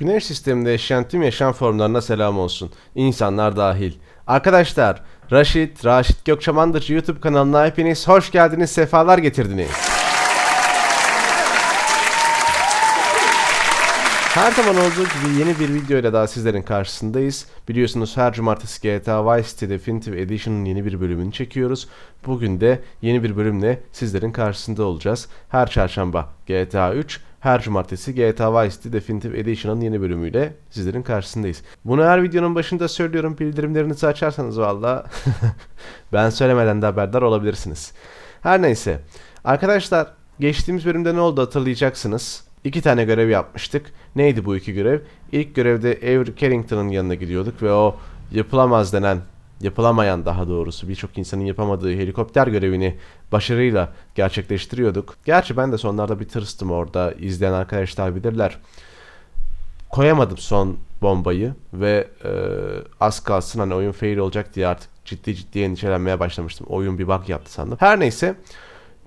Güneş sisteminde yaşayan tüm yaşam formlarına selam olsun. İnsanlar dahil. Arkadaşlar, Raşit, Raşit Gökçamandırcı YouTube kanalına hepiniz hoş geldiniz, sefalar getirdiniz. Her zaman olduğu gibi yeni bir video ile daha sizlerin karşısındayız. Biliyorsunuz her cumartesi GTA Vice City Definitive Edition'ın yeni bir bölümünü çekiyoruz. Bugün de yeni bir bölümle sizlerin karşısında olacağız. Her çarşamba GTA 3, her cumartesi GTA Vice City Definitive Edition'ın yeni bölümüyle sizlerin karşısındayız. Bunu her videonun başında söylüyorum. Bildirimlerinizi açarsanız valla ben söylemeden de haberdar olabilirsiniz. Her neyse. Arkadaşlar geçtiğimiz bölümde ne oldu hatırlayacaksınız. İki tane görev yapmıştık. Neydi bu iki görev? İlk görevde Avery Carrington'ın yanına gidiyorduk ve o yapılamaz denen, yapılamayan daha doğrusu birçok insanın yapamadığı helikopter görevini başarıyla gerçekleştiriyorduk. Gerçi ben de sonlarda bir tırstım orada. İzleyen arkadaşlar bilirler. Koyamadım son bombayı ve e, az kalsın hani oyun fail olacak diye artık ciddi ciddi endişelenmeye başlamıştım. Oyun bir bug yaptı sandım. Her neyse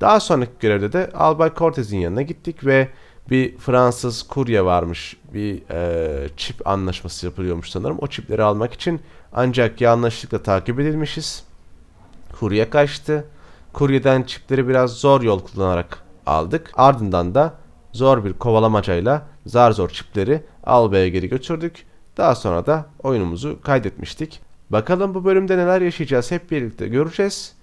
daha sonraki görevde de Albay Cortez'in yanına gittik ve bir Fransız kurye varmış. Bir e, çip anlaşması yapılıyormuş sanırım. O çipleri almak için ancak yanlışlıkla takip edilmişiz. Kurye kaçtı. Kuryeden çipleri biraz zor yol kullanarak aldık. Ardından da zor bir kovalamacayla zar zor çipleri Albay'a geri götürdük. Daha sonra da oyunumuzu kaydetmiştik. Bakalım bu bölümde neler yaşayacağız hep birlikte göreceğiz.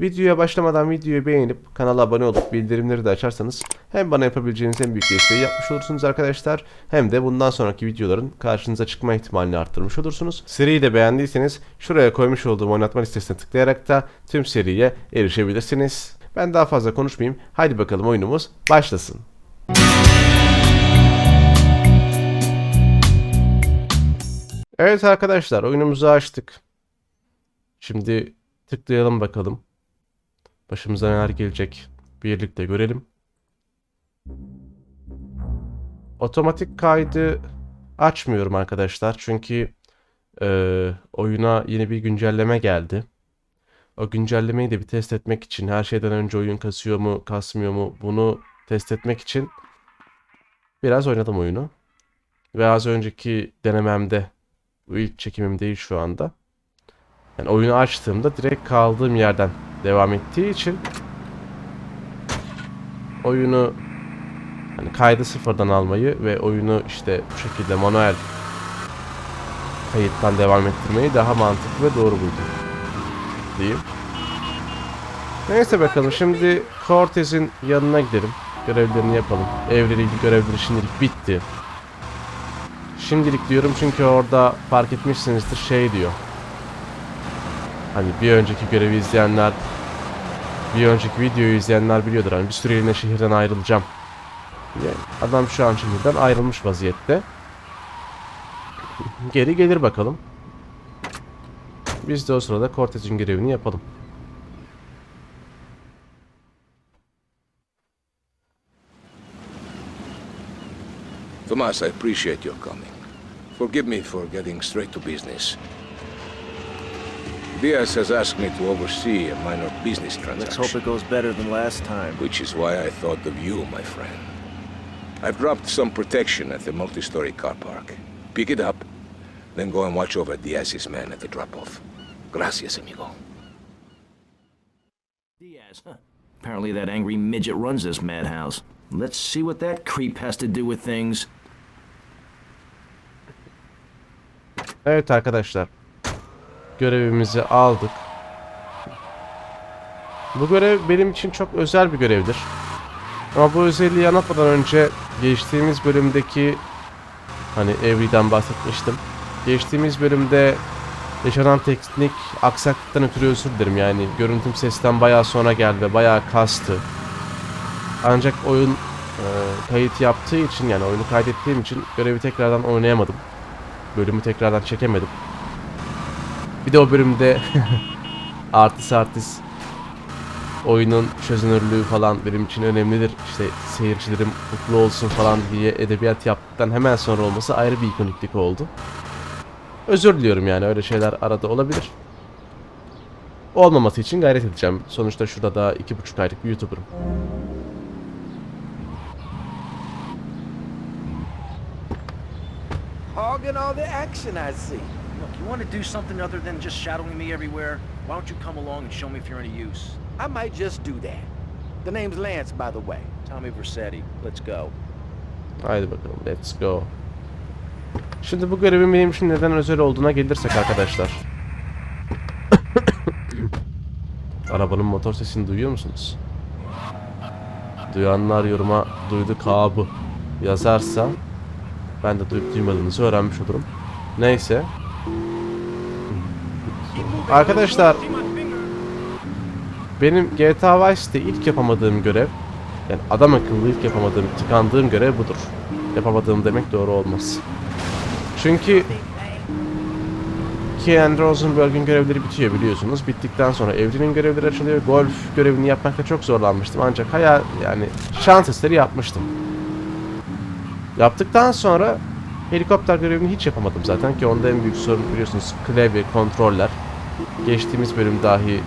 Videoya başlamadan videoyu beğenip kanala abone olup bildirimleri de açarsanız hem bana yapabileceğiniz en büyük desteği yapmış olursunuz arkadaşlar hem de bundan sonraki videoların karşınıza çıkma ihtimalini arttırmış olursunuz. Seriyi de beğendiyseniz şuraya koymuş olduğum oynatma listesine tıklayarak da tüm seriye erişebilirsiniz. Ben daha fazla konuşmayayım. Haydi bakalım oyunumuz başlasın. Evet arkadaşlar oyunumuzu açtık. Şimdi tıklayalım bakalım. Başımıza neler gelecek birlikte görelim. Otomatik kaydı açmıyorum arkadaşlar çünkü e, oyuna yeni bir güncelleme geldi. O güncellemeyi de bir test etmek için her şeyden önce oyun kasıyor mu kasmıyor mu bunu test etmek için biraz oynadım oyunu. Ve az önceki denememde bu ilk çekimim değil şu anda. Yani oyunu açtığımda direkt kaldığım yerden devam ettiği için oyunu hani kaydı sıfırdan almayı ve oyunu işte bu şekilde manuel kayıttan devam ettirmeyi daha mantıklı ve doğru buldum diyeyim. Neyse bakalım şimdi Cortez'in yanına gidelim. Görevlerini yapalım. Evle görevleri şimdilik bitti. Şimdilik diyorum çünkü orada fark etmişsinizdir şey diyor. Hani bir önceki görevi izleyenler bir önceki videoyu izleyenler biliyordur. Hani bir süreliğine şehirden ayrılacağım. diye. Adam şu an şehirden ayrılmış vaziyette. Geri gelir bakalım. Biz de o sırada Cortez'in görevini yapalım. Tomas, I appreciate your coming. Forgive me for getting straight to business. Diaz has asked me to oversee a minor business transaction. Let's hope it goes better than last time. Which is why I thought of you, my friend. I've dropped some protection at the multi-story car park. Pick it up, then go and watch over Diaz's men at the drop-off. Gracias, amigo. Diaz, huh? Apparently that angry midget runs this madhouse. Let's see what that creep has to do with things. Evet arkadaşlar. Görevimizi aldık. Bu görev benim için çok özel bir görevdir. Ama bu özelliği anlatmadan önce geçtiğimiz bölümdeki hani Avery'den bahsetmiştim. Geçtiğimiz bölümde yaşanan teknik aksaklıktan ötürü özür dilerim yani görüntüm sesten bayağı sonra geldi ve bayağı kastı. Ancak oyun e, kayıt yaptığı için yani oyunu kaydettiğim için görevi tekrardan oynayamadım. Bölümü tekrardan çekemedim. Bir de o bölümde artist artist oyunun çözünürlüğü falan benim için önemlidir. İşte seyircilerim mutlu olsun falan diye edebiyat yaptıktan hemen sonra olması ayrı bir ikoniklik oldu. Özür diliyorum yani öyle şeyler arada olabilir. Olmaması için gayret edeceğim. Sonuçta şurada da iki buçuk aylık bir YouTuber'ım. hogging all the action I see. Look, you want to do something other than just shadowing me everywhere? Why don't you come along and show me if you're any use? I might just do that. The name's Lance, by the way. Tommy Versetti, let's go. Haydi bakalım let's go. Şimdi bu görevin benim için neden özel olduğuna gelirsek arkadaşlar. Arabanın motor sesini duyuyor musunuz? Duyanlar yoruma duyduk abi yazarsa ben de duyup duymadığınızı öğrenmiş olurum. Neyse. Arkadaşlar benim GTA Vice City'de ilk yapamadığım görev yani adam akıllı ilk yapamadığım, tıkandığım görev budur. Yapamadığım demek doğru olmaz. Çünkü Kian Rosenberg'in görevleri bitiyor biliyorsunuz. Bittikten sonra Evren'in görevleri açılıyor. Golf görevini yapmakta çok zorlanmıştım. Ancak hayal yani şans eseri yapmıştım. Yaptıktan sonra helikopter görevini hiç yapamadım zaten ki onda en büyük sorun biliyorsunuz klavye, kontroller. Geçtiğimiz bölüm dahi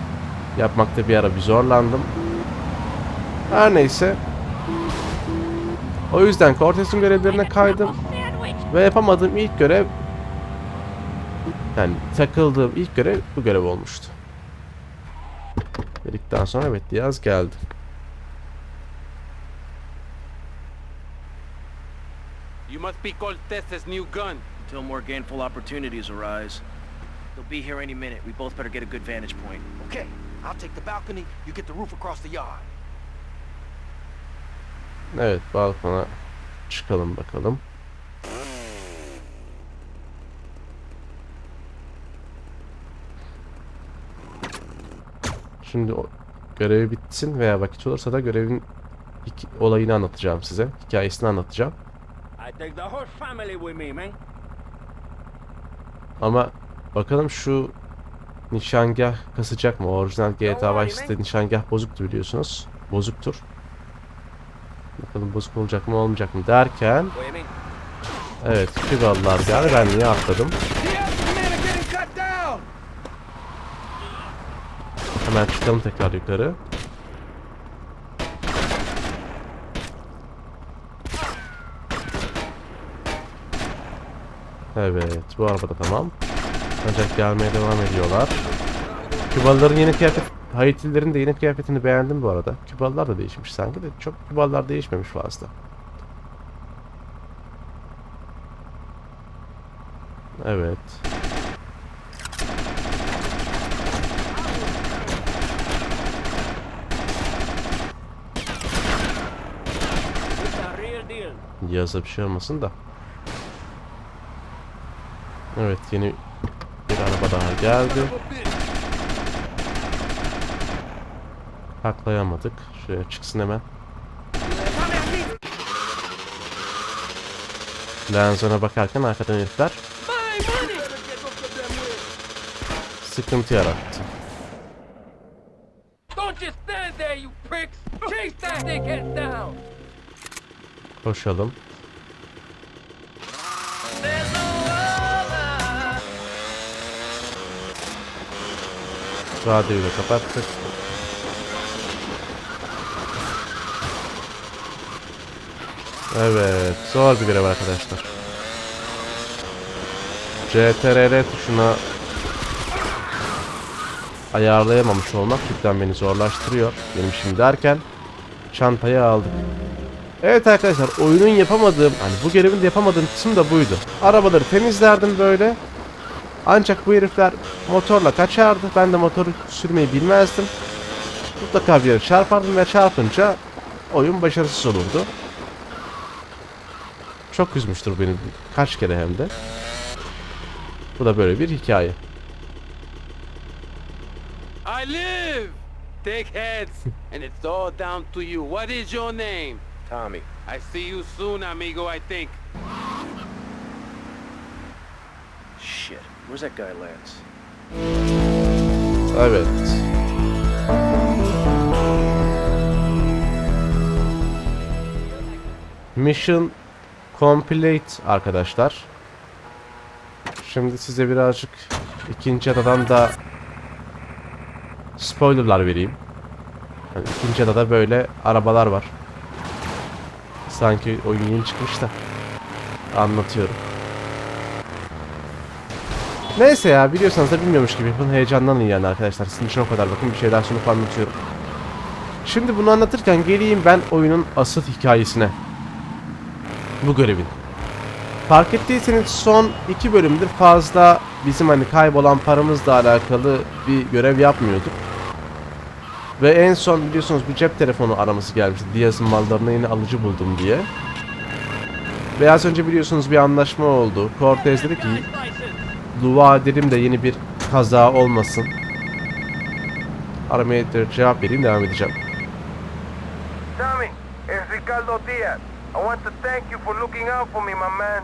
yapmakta bir ara bir zorlandım. Her neyse. O yüzden Cortez'in görevlerine kaydım. Ve yapamadığım ilk görev yani takıldığım ilk görev bu görev olmuştu. Dedikten sonra evet Diaz geldi. You must be Cortez's new gun. Until more gainful opportunities arise. They'll be here any minute. We both better get a good vantage point. Okay, I'll take the balcony, you get the roof across the yard. Evet balkona çıkalım bakalım. Şimdi o görevi bitsin veya vakit olursa da görevin olayını anlatacağım size. Hikayesini anlatacağım. I take the whole family with me, man. Ama bakalım şu nişangah kasacak mı? Orijinal GTA Vice City'de nişangah bozuktu biliyorsunuz. Bozuktur. Bakalım bozuk olacak mı olmayacak mı derken? Evet Kübalılar geldi ben niye atladım Hemen çıkalım tekrar yukarı Evet bu araba da tamam Ancak gelmeye devam ediyorlar Kübalıların yeni kıyafet Haitililerin de yeni kıyafetini beğendim bu arada Kübalılar da değişmiş sanki de çok Kübalılar değişmemiş fazla Evet. Yazda bir şey olmasın da. Evet yeni daha geldi. Haklayamadık. Şuraya çıksın hemen. Lenzona bakarken arkadan herifler sıkıntı yarattı. Don't Radyoyu da kapattık. Evet, zor bir görev arkadaşlar. CTRL tuşuna ayarlayamamış olmak cidden beni zorlaştırıyor. Benim şimdi derken çantayı aldık. Evet arkadaşlar oyunun yapamadığım hani bu görevin de yapamadığım kısım da buydu. Arabaları temizlerdim böyle. Ancak bu herifler motorla kaçardı. Ben de motoru sürmeyi bilmezdim. Mutlaka bir yere çarpardım ve çarpınca oyun başarısız olurdu. Çok üzmüştür beni kaç kere hem de. Bu da böyle bir hikaye. I live! Dickheads! and it's all down to you. What is your name? Tommy. I see you soon, amigo, I think. Where's that guy Lance? Evet. Mission complete arkadaşlar. Şimdi size birazcık ikinci adadan da spoilerlar vereyim. Yani ikinci adada böyle arabalar var. Sanki oyun yeni çıkmış da anlatıyorum. Neyse ya biliyorsanız da bilmiyormuş gibi yapın heyecanlanın yani arkadaşlar. Sizin için o kadar bakın bir şey daha sunup anlatıyorum. Şimdi bunu anlatırken geleyim ben oyunun asıl hikayesine. Bu görevin. Fark ettiyseniz son iki bölümdür fazla bizim hani kaybolan paramızla alakalı bir görev yapmıyorduk. Ve en son biliyorsunuz bir cep telefonu araması gelmişti. Diaz'ın mallarına yeni alıcı buldum diye. Ve az önce biliyorsunuz bir anlaşma oldu. Cortez dedi ki dua ederim de yeni bir kaza olmasın. Aramaya cevap vereyim devam edeceğim. Tommy, it's Ricardo Diaz. I want to thank you for looking out for me, my man.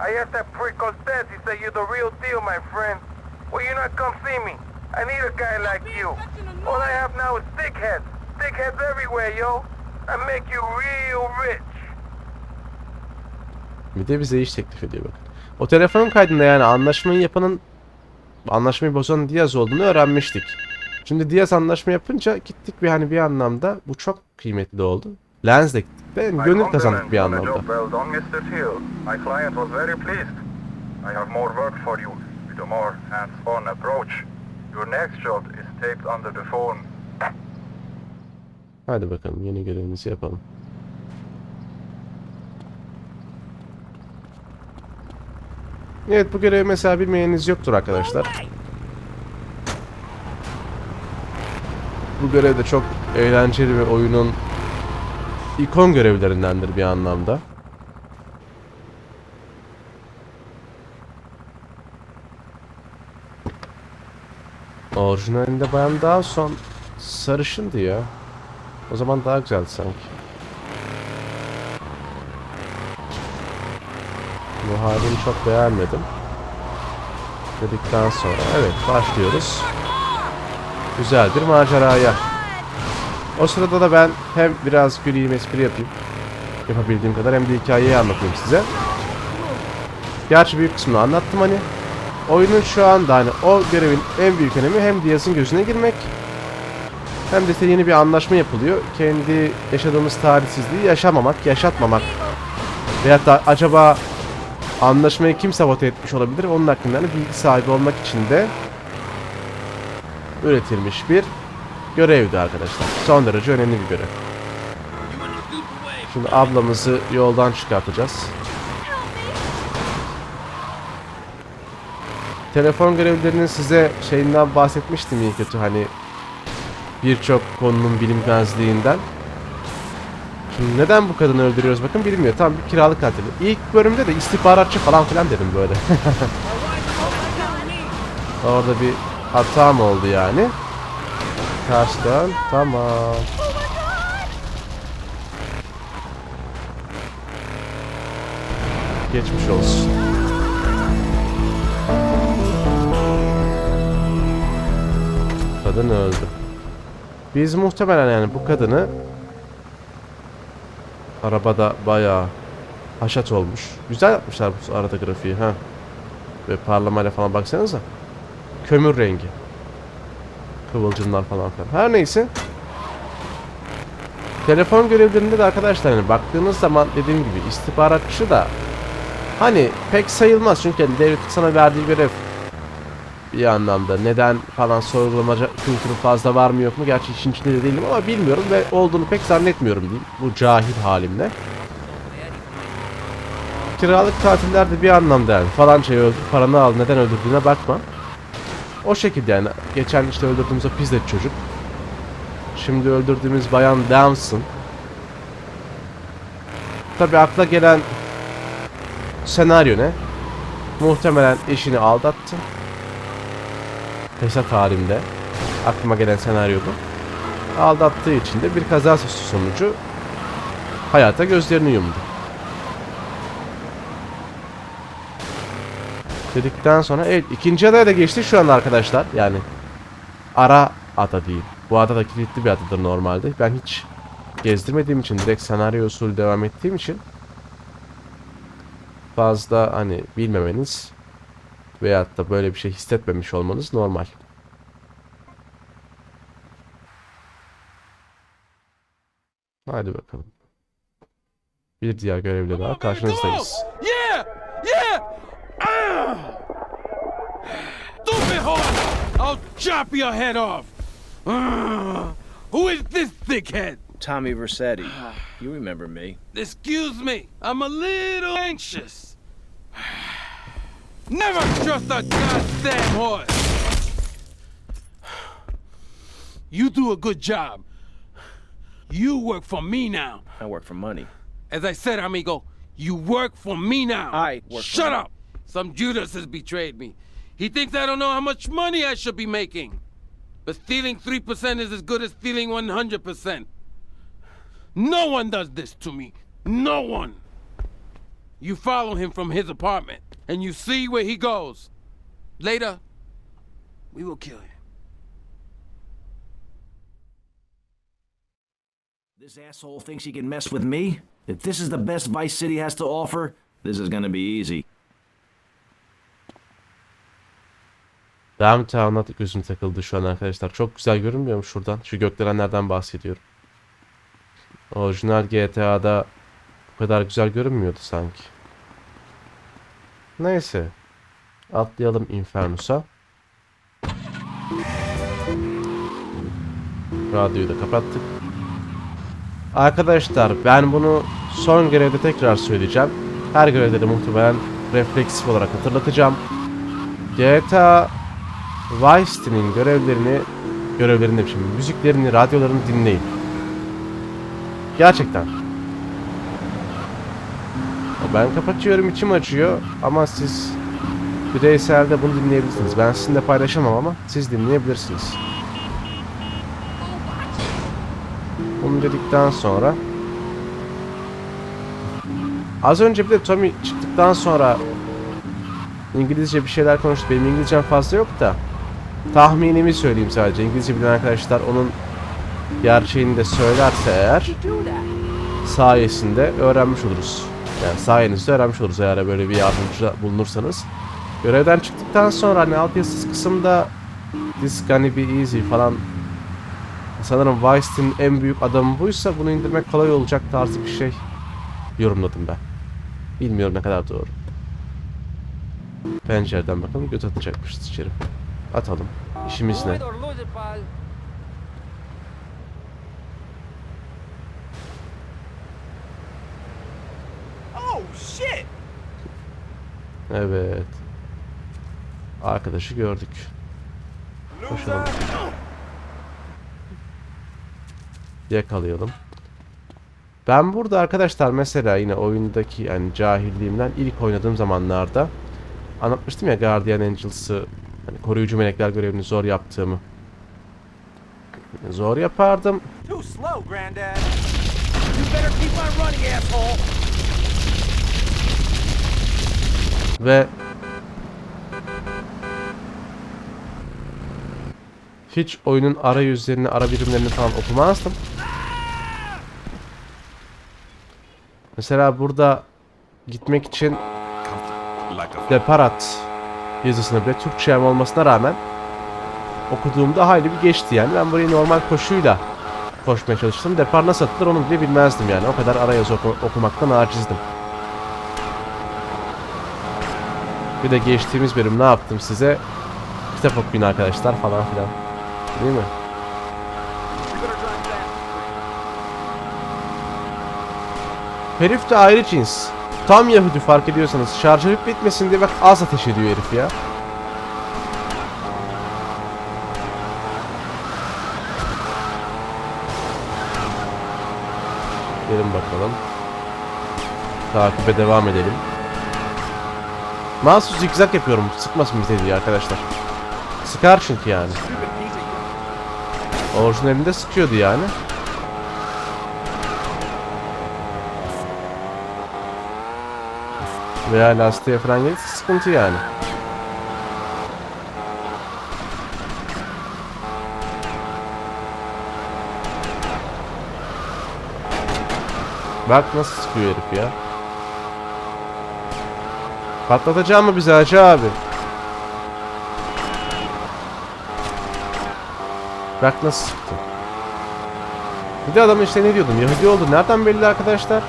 I asked that prick Cortez, he said you're the real deal, my friend. Will you not come see me? I need a guy like you. All I have now is dickheads. Dickheads everywhere, yo. I make you real rich. Bir de bize iş teklif ediyor bakın. O telefonun kaydında yani anlaşmayı yapanın anlaşmayı bozan Diaz olduğunu öğrenmiştik. Şimdi Diaz anlaşma yapınca gittik bir hani bir anlamda bu çok kıymetli oldu. Lens'le gittik ve gönül kazandık bir anlamda. I have more work for you with a more hands-on approach. Your next job is taped under the phone. Hadi bakalım yeni görevimizi yapalım. Evet bu görevi mesela bilmeyeniniz yoktur arkadaşlar. Bu görev de çok eğlenceli ve oyunun ikon görevlerindendir bir anlamda. Orijinalinde bayan daha son sarışındı ya. O zaman daha güzeldi sanki. Bu halini çok beğenmedim. Dedikten sonra evet başlıyoruz. Güzel bir maceraya. O sırada da ben hem biraz güleyim espri yapayım. Yapabildiğim kadar hem de hikayeyi anlatayım size. Gerçi büyük kısmını anlattım hani. Oyunun şu anda hani o görevin en büyük önemi hem Diaz'ın gözüne girmek hem de yeni bir anlaşma yapılıyor. Kendi yaşadığımız tarihsizliği yaşamamak, yaşatmamak. Veyahut da acaba anlaşmayı kim sabote etmiş olabilir? Onun hakkında hani bilgi sahibi olmak için de üretilmiş bir görevdi arkadaşlar. Son derece önemli bir görev. Şimdi ablamızı yoldan çıkartacağız. Telefon görevlerinin size şeyinden bahsetmiştim iyi kötü hani birçok konunun bilinmezliğinden. Şimdi neden bu kadını öldürüyoruz bakın bilmiyor. Tam bir kiralık katili. İlk bölümde de istihbaratçı falan filan dedim böyle. Orada bir hatam oldu yani. Karşıdan tamam. Geçmiş olsun. Kadın öldü. Biz muhtemelen yani bu kadını arabada bayağı haşat olmuş. Güzel yapmışlar bu arada grafiği ha. Ve parlamayla falan baksanıza. Kömür rengi. Kıvılcımlar falan filan. Her neyse. Telefon görevlerinde de arkadaşlar hani baktığınız zaman dediğim gibi istihbaratçı da hani pek sayılmaz çünkü hani devletin sana verdiği görev bir anlamda neden falan sorgulamaca kültürü fazla var mı yok mu gerçi işin içinde de değilim ama bilmiyorum ve olduğunu pek zannetmiyorum diyeyim bu cahil halimle. Kiralık tatiller de bir anlamda yani falanca öldür paranı al neden öldürdüğüne bakma. O şekilde yani geçen işte öldürdüğümüz o pizlet çocuk. Şimdi öldürdüğümüz bayan Damson. Tabi akla gelen senaryo ne? Muhtemelen eşini aldattı. Fesat halinde. Aklıma gelen senaryo bu. Aldattığı için de bir kaza sonucu hayata gözlerini yumdu. Dedikten sonra evet ikinci adaya da geçti şu anda arkadaşlar. Yani ara ada değil. Bu ada da kilitli bir adadır normalde. Ben hiç gezdirmediğim için direkt senaryo usulü devam ettiğim için fazla hani bilmemeniz veyahut da böyle bir şey hissetmemiş olmanız normal. Hadi bakalım. Bir diğer görevle daha karşınızdayız. Yeah! Yeah! Ah! I'll chop your head off. Who is this thickhead? Tommy Versetti. You remember me. Excuse me, I'm a little anxious. Never trust a goddamn horse. You do a good job. You work for me now. I work for money. As I said, amigo, you work for me now. I work for Shut me. up! Some Judas has betrayed me. He thinks I don't know how much money I should be making. But stealing 3% is as good as stealing 100%. No one does this to me. No one. You follow him from his apartment, and you see where he goes. Later, we will kill him. This asshole thinks he can mess with me? If this is the best Vice City has to offer, this is gonna be easy. Downtown'a gözüm takıldı şu an arkadaşlar. Çok güzel görünmüyor mu şuradan? Şu gökdelenlerden bahsediyorum. Orijinal GTA'da bu kadar güzel görünmüyordu sanki. Neyse. Atlayalım Infernus'a. Radyoyu da kapattık. Arkadaşlar ben bunu son görevde tekrar söyleyeceğim. Her görevde de muhtemelen refleksif olarak hatırlatacağım. GTA Vice City'nin görevlerini, görevlerini demişim, müziklerini, radyolarını dinleyin. Gerçekten. Ben kapatıyorum, içim acıyor ama siz bireyselde bunu dinleyebilirsiniz. Ben sizinle paylaşamam ama siz dinleyebilirsiniz. Bunu dedikten sonra Az önce bir de Tommy çıktıktan sonra İngilizce bir şeyler konuştu. Benim İngilizcem fazla yok da tahminimi söyleyeyim sadece. İngilizce bilen arkadaşlar onun gerçeğini de söylerse eğer sayesinde öğrenmiş oluruz. Yani sayenizde öğrenmiş oluruz eğer böyle bir yardımcı bulunursanız. Görevden çıktıktan sonra hani altyazısız kısımda This gonna be easy falan sanırım City'nin en büyük adamı buysa bunu indirmek kolay olacak tarzı bir şey yorumladım ben. Bilmiyorum ne kadar doğru. Pencereden bakalım göt atacakmışız içeri. Atalım. İşimiz ne? Evet. Arkadaşı gördük. Koşalım. Yakalayalım. Ben burada arkadaşlar mesela yine oyundaki yani cahilliğimden ilk oynadığım zamanlarda anlatmıştım ya Guardian Angels'ı hani koruyucu melekler görevini zor yaptığımı. Zor yapardım. Ve hiç oyunun arayüzlerini, ara birimlerini falan okumazdım. Mesela burada gitmek için deparat yazısını bile Türkçe olmasına rağmen okuduğumda hayli bir geçti yani. Ben burayı normal koşuyla koşmaya çalıştım. Depar nasıl atılır onu bile bilmezdim yani. O kadar arayüz oku- okumaktan acizdim. Bir de geçtiğimiz bölüm ne yaptım size? Kitap okuyun arkadaşlar falan filan. Değil mi? Herif de ayrı cins. Tam Yahudi fark ediyorsanız. Şarjör bitmesin diye bak az ateş ediyor herif ya. Gelin bakalım. Takibe devam edelim. Mahsus zigzag yapıyorum. Sıkmasın bize diye arkadaşlar. Sıkar çünkü yani. Orijinalinde sıkıyordu yani. Veya lastiğe falan gelirse sıkıntı yani. Bak nasıl sıkıyor herif ya. Patlatacak mı bizi Hacı abi? Bak nasıl sıktı. Bir de adam işte ne diyordum Yahudi oldu. Nereden belli arkadaşlar?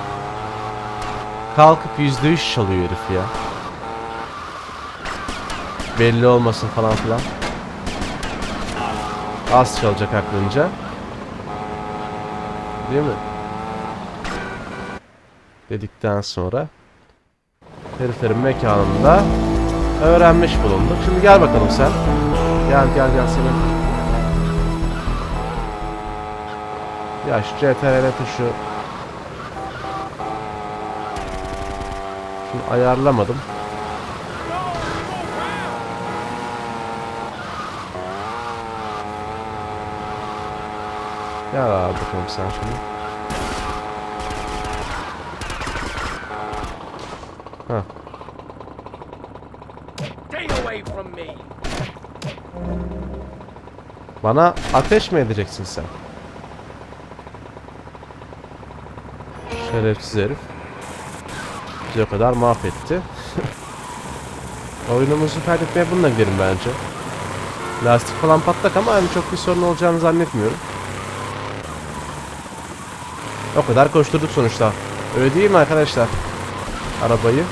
Kalkıp yüzde üç çalıyor herif ya. Belli olmasın falan filan. Az çalacak aklınca. Değil mi? Dedikten sonra heriflerin mekanında öğrenmiş bulunduk. Şimdi gel bakalım sen. Gel gel gel senin. Ya şu CTRL tuşu Şunu ayarlamadım. Gel abi bakalım sen şunu. Bana ateş mi edeceksin sen? Şerefsiz herif. Bizi o kadar mahvetti. Oyunumuzu kaydetmeye bununla gidelim bence. Lastik falan patlak ama yani çok bir sorun olacağını zannetmiyorum. O kadar koşturduk sonuçta. Öyle değil mi arkadaşlar? Arabayı.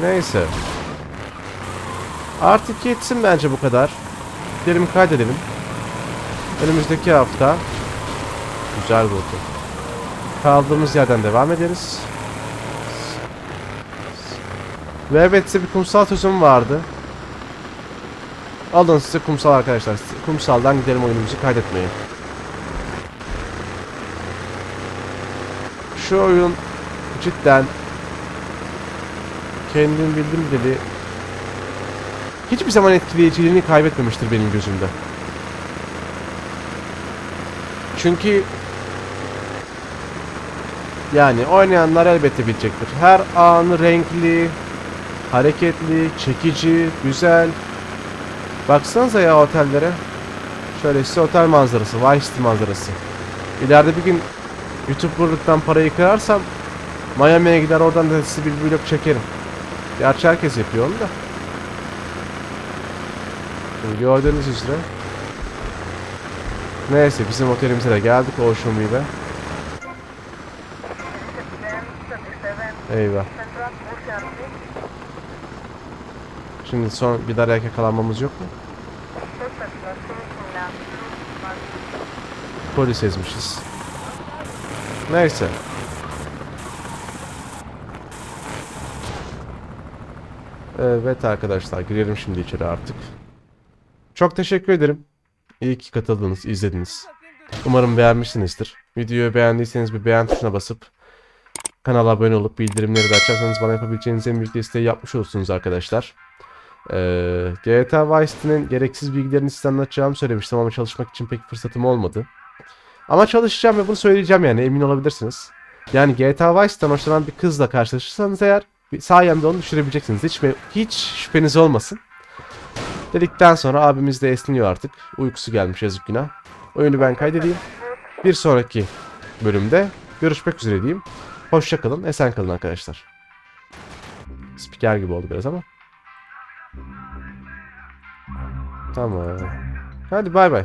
Neyse. Artık yetsin bence bu kadar. Gidelim kaydedelim. Önümüzdeki hafta güzel buldu. Kaldığımız yerden devam ederiz. Ve evet size bir kumsal sözüm vardı. Alın size kumsal arkadaşlar. Kumsaldan gidelim oyunumuzu kaydetmeye. Şu oyun cidden kendim bildim dedi hiçbir zaman etkileyiciliğini kaybetmemiştir benim gözümde. Çünkü yani oynayanlar elbette bilecektir. Her anı renkli, hareketli, çekici, güzel. Baksanıza ya otellere. Şöyle size otel manzarası, Vice City manzarası. İleride bir gün YouTuber'lıktan parayı kırarsam Miami'ye gider oradan da size bir vlog çekerim. Gerçi herkes yapıyor onu da. Şimdi gördüğünüz üzere. Neyse bizim otelimize de geldik Ocean View'e. Eyvah. Şimdi son bir daha yakalanmamız yok mu? Polis ezmişiz. Neyse. Evet arkadaşlar girelim şimdi içeri artık. Çok teşekkür ederim. İyi ki katıldınız, izlediniz. Umarım beğenmişsinizdir. Videoyu beğendiyseniz bir beğen tuşuna basıp kanala abone olup bildirimleri de açarsanız bana yapabileceğiniz en büyük desteği yapmış olursunuz arkadaşlar. Ee, GTA Vice City'nin gereksiz bilgilerini size anlatacağımı söylemiştim ama çalışmak için pek fırsatım olmadı. Ama çalışacağım ve bunu söyleyeceğim yani emin olabilirsiniz. Yani GTA Vice City'den hoşlanan bir kızla karşılaşırsanız eğer sayemde onu düşürebileceksiniz. Hiç, hiç şüpheniz olmasın. Dedikten sonra abimiz de esniyor artık. Uykusu gelmiş yazık günah. Oyunu ben kaydedeyim. Bir sonraki bölümde görüşmek üzere diyeyim. Hoşça kalın, esen kalın arkadaşlar. Spiker gibi oldu biraz ama. Tamam. Hadi bay bay.